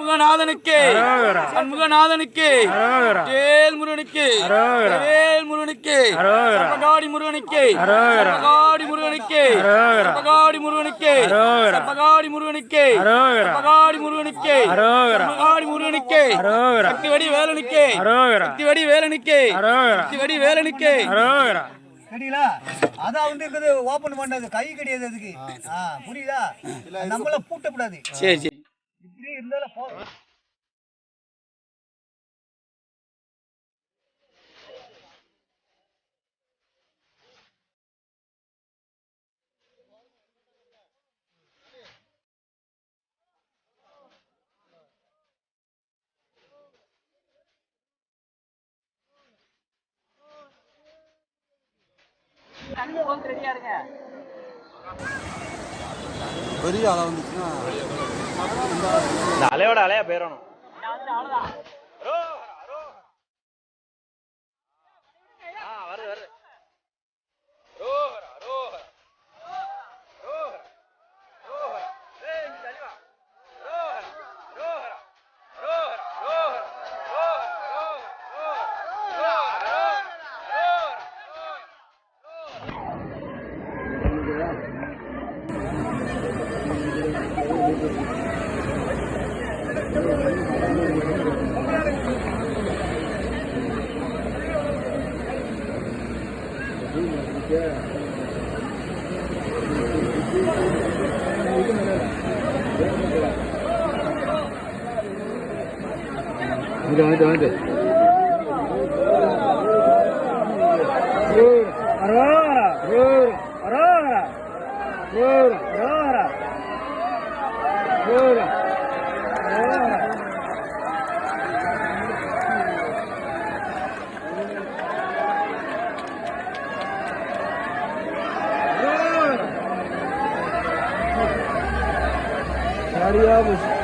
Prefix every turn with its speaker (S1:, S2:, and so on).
S1: சண்முகநாதனுக்கு. சண்முகநாதனுக்கு. வேல் முருகனுக்கு. வேல் முருகனுக்கு. சர்பகாடி முருகனுக்கு. சர்பகாடி முருகனுக்கு. சர்பகாடி முருகனுக்கு. சர்பகாடி முருகனுக்கு. சர்பகாடி முருகனுக்கு. சர்பகாடி முருகனுக்கு
S2: அரோகரா.
S1: சக்திவடி வேலனுக்கு
S2: அரோகரா.
S1: சக்திவடி வேலனுக்கு
S2: அரோகரா.
S1: சக்திவடி வேலனுக்கு.
S3: சரிங்களா அதான் வந்து இருக்குது ஓபன் பண்ணது கை கிடையாது அதுக்கு புரியுதா நம்மள பூட்டக்கூடாது
S1: சரி இது
S3: இப்படியே இருந்தாலும் போதும்
S4: பெரிய அலை வந்துச்சுன்னா.
S2: இந்த அலையோட அலையா போயிடணும் 안돼 안돼 안돼 알아. 그, 알아. 그, 알아. 그, 알아. área, pues